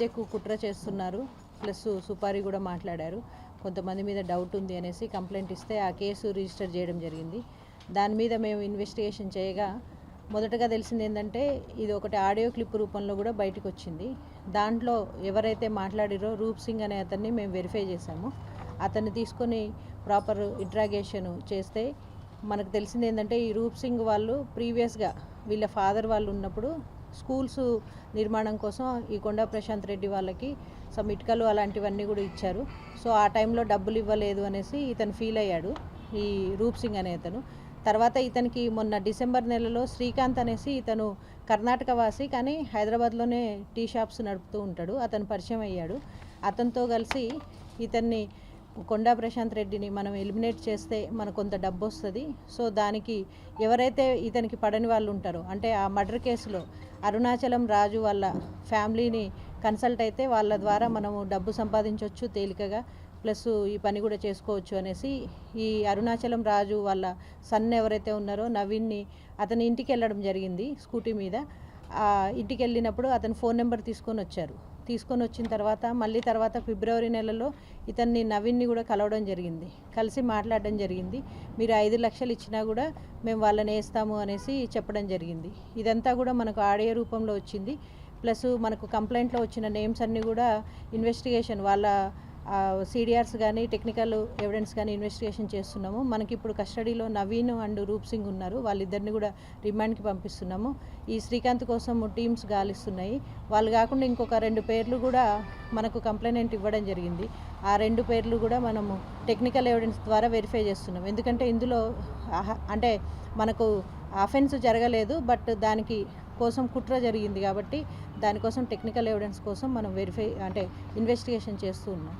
హత్యకు కుట్ర చేస్తున్నారు. ప్లస్ సుపారీ కూడా మాట్లాడారు. కొంతమంది మీద డౌట్ ఉంది అనేసి కంప్లైంట్ ఇస్తే ఆ కేసు రిజిస్టర్ చేయడం జరిగింది. దాని మీద మేము ఇన్వెస్టిగేషన్ చేయగా మొదటగా తెలిసింది ఏంటంటే ఇది ఒకటి ఆడియో క్లిప్ రూపంలో కూడా బయటకు వచ్చింది. దాంట్లో ఎవరైతే మాట్లాడిరో రూప్ సింగ్ అనే అతన్ని మేము వెరిఫై చేశాము. అతన్ని తీసుకొని ప్రాపర్ ఇంట్రాగేషన్ చేస్తే మనకు తెలిసింది ఏంటంటే ఈ రూప్ సింగ్ వాళ్ళు ప్రీవియస్గా వీళ్ళ ఫాదర్ వాళ్ళు ఉన్నప్పుడు స్కూల్స్ నిర్మాణం కోసం ఈ కొండ ప్రశాంత్ రెడ్డి వాళ్ళకి సమ్ ఇటుకలు అలాంటివన్నీ కూడా ఇచ్చారు. సో ఆ టైంలో డబ్బులు ఇవ్వలేదు అనేసి ఇతను ఫీల్ అయ్యాడు ఈ రూప్ సింగ్ అనే అతను. తర్వాత ఇతనికి మొన్న డిసెంబర్ నెలలో శ్రీకాంత్ అనేసి ఇతను కర్ణాటక వాసి కానీ హైదరాబాద్లోనే టీ షాప్స్ నడుపుతూ ఉంటాడు. అతను పరిచయం అయ్యాడు. అతనితో కలిసి ఇతన్ని కొండా ప్రశాంత్ రెడ్డిని మనం ఎలిమినేట్ చేస్తే మనకు కొంత డబ్బు వస్తుంది. సో దానికి ఎవరైతే ఇతనికి పడని వాళ్ళు ఉంటారో అంటే ఆ మర్డర్ కేసులో అరుణాచలం రాజు వాళ్ళ ఫ్యామిలీని కన్సల్ట్ అయితే వాళ్ళ ద్వారా మనము డబ్బు సంపాదించవచ్చు తేలికగా. ప్లస్ ఈ పని కూడా చేసుకోవచ్చు అనేసి ఈ అరుణాచలం రాజు వాళ్ళ సన్ ఎవరైతే ఉన్నారో నవీన్ని అతని ఇంటికి వెళ్ళడం జరిగింది స్కూటీ మీద. ఇంటికి వెళ్ళినప్పుడు అతని ఫోన్ నెంబర్ తీసుకొని వచ్చారు. తీసుకొని వచ్చిన తర్వాత మళ్ళీ తర్వాత ఫిబ్రవరి నెలలో ఇతన్ని నవీన్ని కూడా కలవడం జరిగింది. కలిసి మాట్లాడడం జరిగింది. మీరు ఐదు లక్షలు ఇచ్చినా కూడా మేము వాళ్ళని వేస్తాము అనేసి చెప్పడం జరిగింది. ఇదంతా కూడా మనకు ఆడియో రూపంలో వచ్చింది. ప్లస్ మనకు కంప్లైంట్లో వచ్చిన నేమ్స్ అన్నీ కూడా ఇన్వెస్టిగేషన్ వాళ్ళ సిడిఆర్స్ కానీ టెక్నికల్ ఎవిడెన్స్ కానీ ఇన్వెస్టిగేషన్ చేస్తున్నాము. మనకి ఇప్పుడు కస్టడీలో నవీన్ అండ్ రూప్ సింగ్ ఉన్నారు. వాళ్ళిద్దరిని కూడా రిమాండ్కి పంపిస్తున్నాము. ఈ శ్రీకాంత్ కోసం టీమ్స్ గాలిస్తున్నాయి. వాళ్ళు కాకుండా ఇంకొక రెండు పేర్లు కూడా మనకు కంప్లైంట్ ఇవ్వడం జరిగింది. ఆ రెండు పేర్లు కూడా మనము టెక్నికల్ ఎవిడెన్స్ ద్వారా వెరిఫై చేస్తున్నాం. ఎందుకంటే ఇందులో అంటే మనకు అఫెన్స్ జరగలేదు బట్ దానికి కోసం కుట్ర జరిగింది కాబట్టి దానికోసం టెక్నికల్ ఎవిడెన్స్ కోసం మనం వెరిఫై అంటే ఇన్వెస్టిగేషన్ చేస్తూ ఉన్నాం.